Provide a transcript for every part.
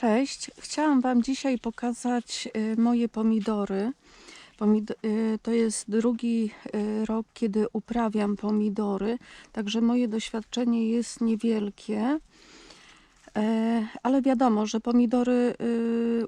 Cześć, chciałam Wam dzisiaj pokazać y, moje pomidory. Pomid y, to jest drugi y, rok, kiedy uprawiam pomidory, także moje doświadczenie jest niewielkie. E, Ale wiadomo, że pomidory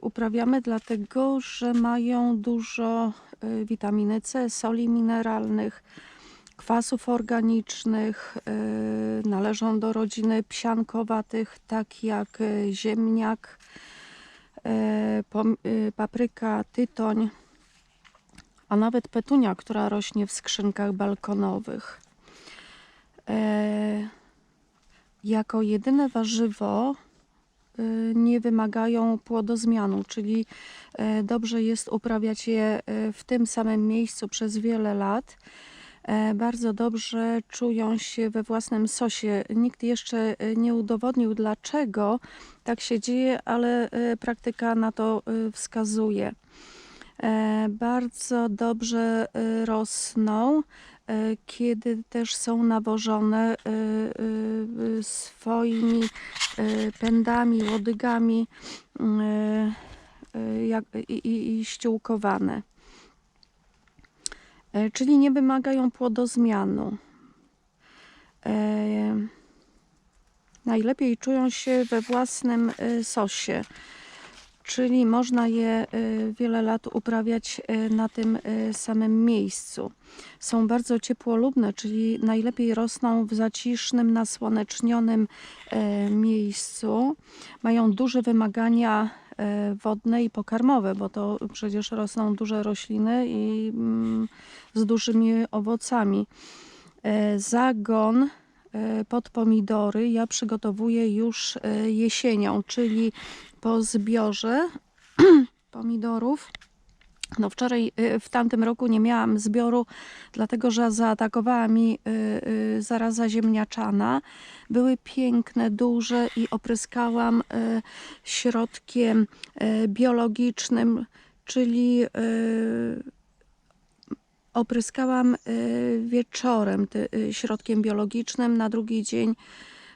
uprawiamy dlatego, że mają dużo witaminy C, soli mineralnych, kwasów organicznych, y, należą do rodziny psiankowatych, tak jak y, ziemniak, y, papryka, tytoń, a nawet petunia, która rośnie w skrzynkach balkonowych. Jako jedyne warzywo nie wymagają płodozmianu, czyli dobrze jest uprawiać je w tym samym miejscu przez wiele lat. E, Bardzo dobrze czują się we własnym sosie. Nikt jeszcze e, nie udowodnił, dlaczego tak się dzieje, ale e, praktyka na to wskazuje. Bardzo dobrze rosną, kiedy też są nawożone swoimi pędami, łodygami e, jak- i, i, i ściółkowane. E, Czyli nie wymagają płodozmianu. E, Najlepiej czują się we własnym e, sosie czyli można je wiele lat uprawiać na tym samym miejscu. Są bardzo ciepłolubne, czyli najlepiej rosną w zacisznym, nasłonecznionym miejscu. Mają duże wymagania wodne i pokarmowe, bo to przecież rosną duże rośliny i mm, z dużymi owocami. E, Zagon e, pod pomidory ja przygotowuję już e, jesienią, czyli po zbiorze pomidorów. No wczoraj y, w tamtym roku nie miałam zbioru, dlatego że zaatakowała mi y, y, zaraza ziemniaczana. Były piękne, duże i opryskałam środkiem biologicznym, czyli opryskałam wieczorem środkiem biologicznym. Na drugi dzień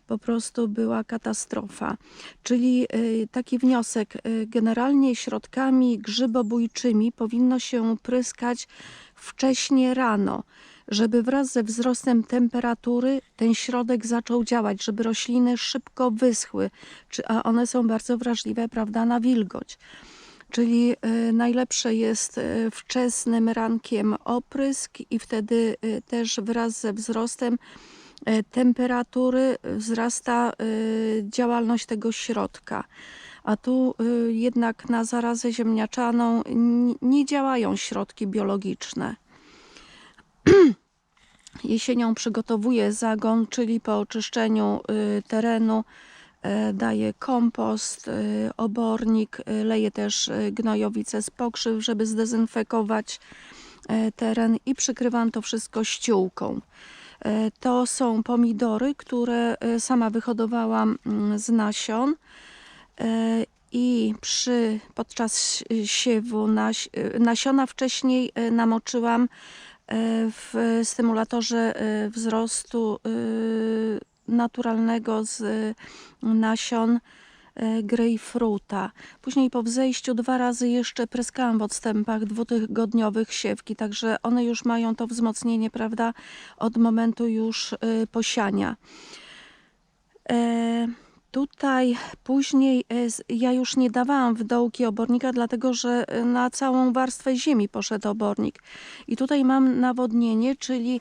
po prostu była katastrofa. Czyli y, taki wniosek, y, generalnie środkami grzybobójczymi powinno się pryskać wcześnie rano, żeby wraz ze wzrostem temperatury ten środek zaczął działać, żeby rośliny szybko wyschły, a one są bardzo wrażliwe, prawda, na wilgoć. Czyli y, najlepsze jest wczesnym rankiem oprysk i wtedy też wraz ze wzrostem temperatury wzrasta e, działalność tego środka. A tu e, jednak na zarazę ziemniaczaną nie działają środki biologiczne. Jesienią przygotowuję zagon, czyli po oczyszczeniu e, terenu e, daję kompost, e, obornik, e, leję też e, gnojowice z pokrzyw, żeby zdezynfekować e, teren i przykrywam to wszystko ściółką. E, To są pomidory, które e, sama wyhodowałam mm, z nasion. E, i przy, podczas siewu naś, e, nasiona wcześniej namoczyłam w stymulatorze wzrostu naturalnego z nasion grejpfruta. Później po wzejściu dwa razy jeszcze pryskałam w odstępach dwutygodniowych siewki, także one już mają to wzmocnienie, prawda, od momentu już e, posiania. E, Tutaj później e, ja już nie dawałam w dołki obornika, dlatego że e, na całą warstwę ziemi poszedł obornik. I tutaj mam nawodnienie, czyli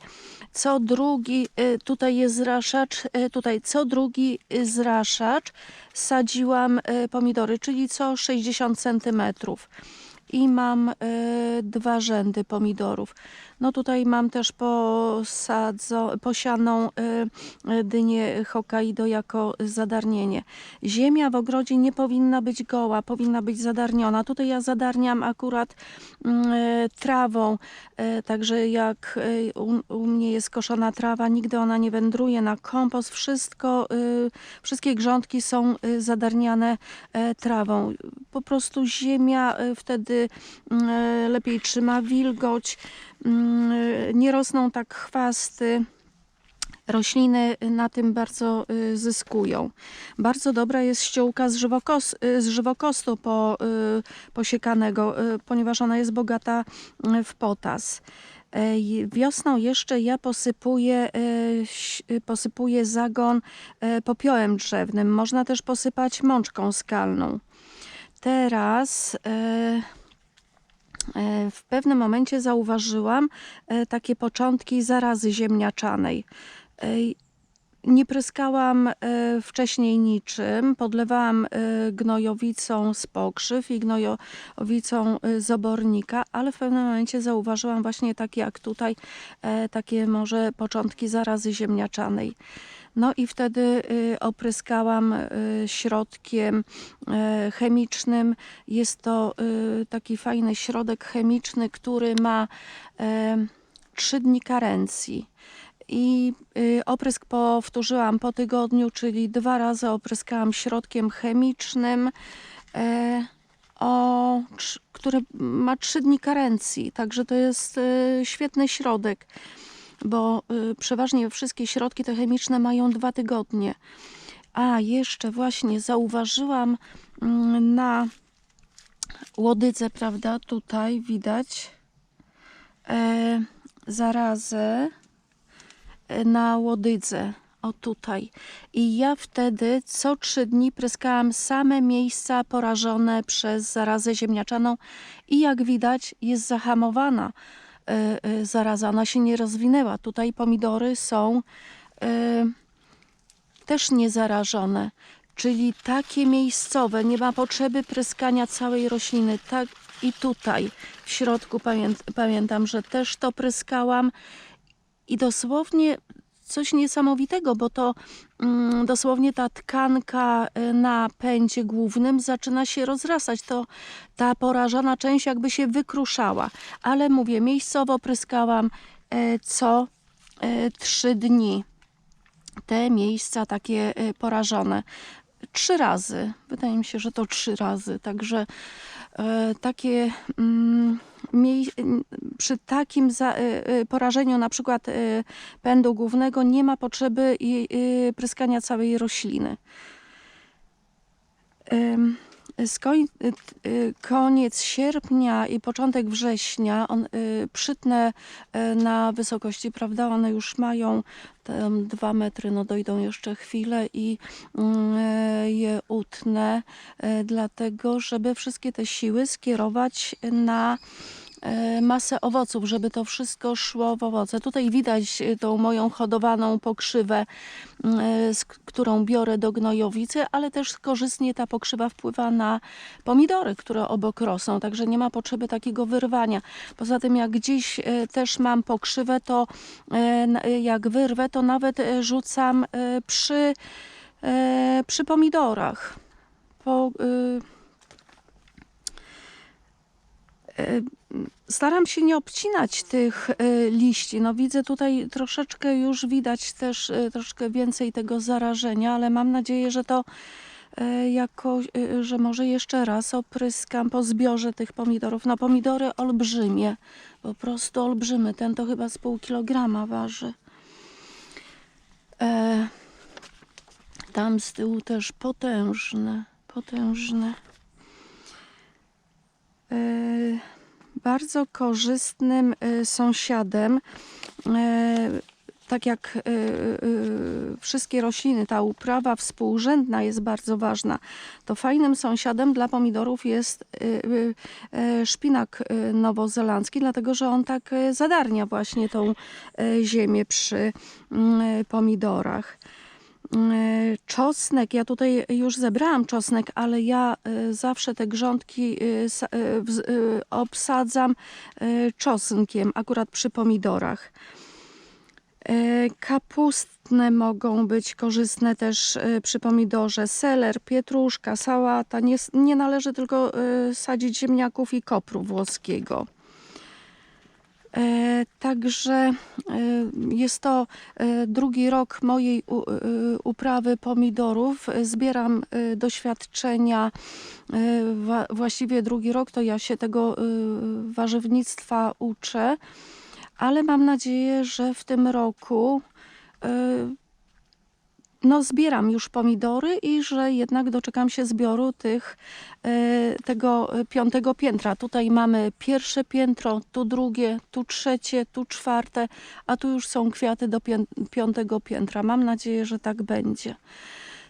co drugi, e, tutaj jest zraszacz, tutaj co drugi zraszacz sadziłam pomidory, czyli co 60 centymetrów. I mam e, dwa rzędy pomidorów. No tutaj mam też posadzo, posianą e, dynię Hokkaido jako zadarnienie. Ziemia w ogrodzie nie powinna być goła, powinna być zadarniona. Tutaj ja zadarniam akurat mm, e, trawą, także jak u, mnie jest koszona trawa, nigdy ona nie wędruje na kompost. Wszystko, wszystkie grządki są zadarniane trawą. Po prostu ziemia wtedy mm, lepiej trzyma wilgoć, nie rosną tak chwasty rośliny na tym bardzo y, zyskują. Bardzo dobra jest ściółka z, żywokos, y, z żywokostu po, y, posiekanego, ponieważ ona jest bogata w potas. Wiosną jeszcze ja posypuję, posypuję zagon popiołem drzewnym. Można też posypać mączką skalną. Teraz w pewnym momencie zauważyłam e, takie początki zarazy ziemniaczanej. E, Nie pryskałam e, wcześniej niczym, podlewałam e, gnojowicą z pokrzyw i gnojowicą e, z obornika, ale w pewnym momencie zauważyłam właśnie takie jak tutaj, e, takie może początki zarazy ziemniaczanej. No i wtedy y, opryskałam y, środkiem y, chemicznym. Jest to taki fajny środek chemiczny, który ma e, trzy dni karencji. I oprysk powtórzyłam po tygodniu, czyli dwa razy opryskałam środkiem chemicznym, o, który ma trzy dni karencji. Także to jest świetny środek bo y, przeważnie wszystkie środki te chemiczne mają dwa tygodnie. A jeszcze właśnie zauważyłam mm, na łodydze, prawda, tutaj widać e, zarazę e, na łodydze. O tutaj. I ja wtedy co trzy dni pryskałam same miejsca porażone przez zarazę ziemniaczaną i jak widać jest zahamowana zaraza, ona się nie rozwinęła. Tutaj pomidory są e, też niezarażone, czyli takie miejscowe, nie ma potrzeby pryskania całej rośliny. Tak i tutaj w środku pamię pamiętam, że też to pryskałam i dosłownie coś niesamowitego, bo to mm, dosłownie ta tkanka y, na pędzie głównym zaczyna się rozrastać. To ta porażona część jakby się wykruszała. Ale mówię, miejscowo pryskałam e, co e, trzy dni te miejsca takie e, porażone. Trzy razy. Wydaje mi się, że to trzy razy. Także e, takie mm, przy takim e, e, porażeniu na przykład e, pędu głównego nie ma potrzeby pryskania całej rośliny. Y, y, koniec sierpnia i początek września on, y, przytnę y, na wysokości, prawda? One już mają tam metry, no dojdą jeszcze chwilę i mm, y, je utnę, y, dlatego żeby wszystkie te siły skierować na masę owoców, żeby to wszystko szło w owoce. Tutaj widać e, tą moją hodowaną pokrzywę, m, e, którą biorę do gnojowicy, ale też korzystnie ta pokrzywa wpływa na pomidory, które obok rosną, także nie ma potrzeby takiego wyrwania. Poza tym jak gdzieś e, też mam pokrzywę, to e, e, jak wyrwę, to nawet e, rzucam e, przy, e, przy pomidorach. Po, y, e, staram się nie obcinać tych e, liści. No widzę tutaj troszeczkę już widać też e, troszkę więcej tego zarażenia, ale mam nadzieję, że to jako, że może jeszcze raz opryskam po zbiorze tych pomidorów. No pomidory olbrzymie, po prostu olbrzymy. Ten to chyba z pół kilograma waży. E, tam z tyłu też potężne, potężne. E, bardzo korzystnym e, sąsiadem, e, tak jak wszystkie rośliny, ta uprawa współrzędna jest bardzo ważna. To fajnym sąsiadem dla pomidorów jest szpinak nowozelandzki, dlatego że on tak zadarnia właśnie tą ziemię przy mm, pomidorach. E, Czosnek, ja tutaj już zebrałam czosnek, ale ja e, zawsze te grządki e, obsadzam czosnkiem, akurat przy pomidorach. Kapustne mogą być korzystne też przy pomidorze. Seler, pietruszka, sałata. Nie, nie należy tylko sadzić ziemniaków i kopru włoskiego. E, Także e, jest to e, drugi rok mojej uprawy pomidorów. Zbieram doświadczenia. Właściwie drugi rok to ja się tego warzywnictwa uczę, ale mam nadzieję, że w tym roku no, zbieram już pomidory i że jednak doczekam się zbioru tych, y, tego y, piątego piętra. Tutaj mamy pierwsze piętro, tu drugie, tu trzecie, tu czwarte, a tu już są kwiaty do piątego piętra. Mam nadzieję, że tak będzie.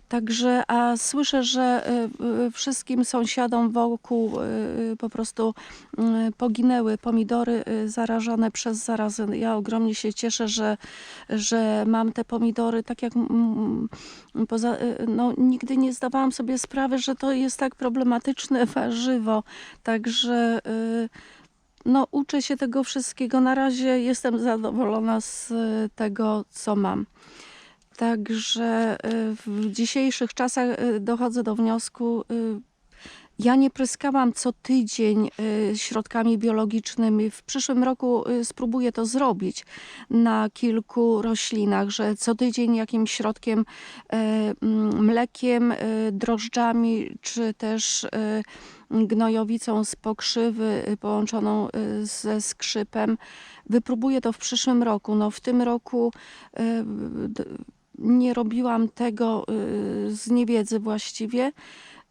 Także, a słyszę, że y, y, wszystkim sąsiadom wokół y, po prostu poginęły pomidory zarażone przez zarazę. Ja ogromnie się cieszę, że, że mam te pomidory. Tak jak mm, poza, y, no, nigdy nie zdawałam sobie sprawy, że to jest tak problematyczne warzywo. Także no, uczę się tego wszystkiego. Na razie jestem zadowolona z tego, co mam. Także y, w dzisiejszych czasach y, dochodzę do wniosku, y, ja nie pryskałam co tydzień środkami biologicznymi. W przyszłym roku spróbuję to zrobić na kilku roślinach, że co tydzień jakimś środkiem, mm, mlekiem, drożdżami, czy też gnojowicą z pokrzywy połączoną ze skrzypem. Wypróbuję to w przyszłym roku. No, w tym roku nie robiłam tego y, z niewiedzy właściwie.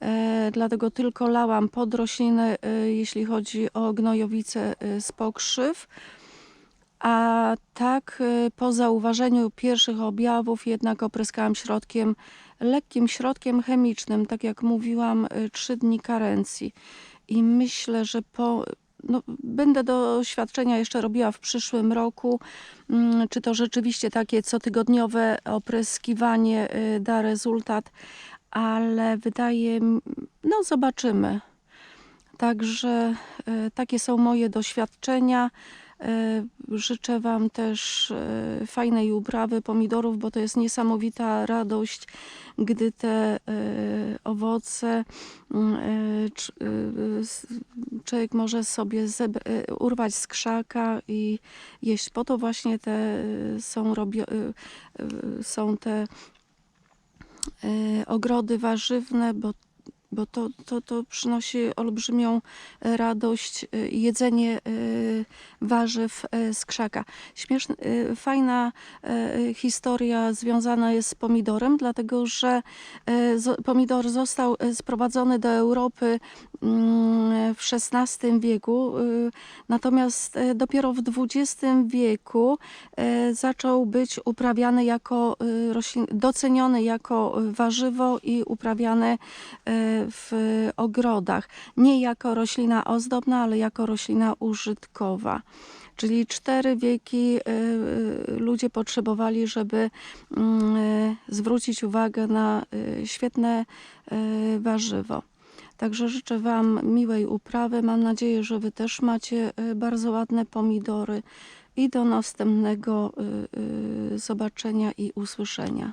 E, dlatego tylko lałam pod rośliny, e, jeśli chodzi o gnojowice e, z pokrzyw. A tak po zauważeniu pierwszych objawów jednak opryskałam środkiem, lekkim środkiem chemicznym, tak jak mówiłam, trzy dni karencji. I myślę, że po, no, będę doświadczenia jeszcze robiła w przyszłym roku, mm, czy to rzeczywiście takie cotygodniowe opryskiwanie e, da rezultat, ale wydaje no zobaczymy. Także e, takie są moje doświadczenia. E, Życzę Wam też e, fajnej uprawy pomidorów, bo to jest niesamowita radość, gdy te e, owoce mm, człowiek może sobie urwać z krzaka i jeść. Po to właśnie te są, są te ogrody warzywne, bo, bo to, to, to przynosi olbrzymią e, radość e, jedzenie e, warzyw z krzaka. Śmieszna, fajna historia związana jest z pomidorem, dlatego że pomidor został sprowadzony do Europy mm, w XVI wieku, natomiast dopiero w XX wieku zaczął być uprawiany jako doceniony jako warzywo i uprawiany w ogrodach. Nie jako roślina ozdobna, ale jako roślina użytkowa. Czyli cztery wieki y, y, ludzie potrzebowali, żeby mm, y, zwrócić uwagę na świetne warzywo. Także życzę Wam miłej uprawy. Mam nadzieję, że Wy też macie bardzo ładne pomidory. I do następnego zobaczenia i usłyszenia.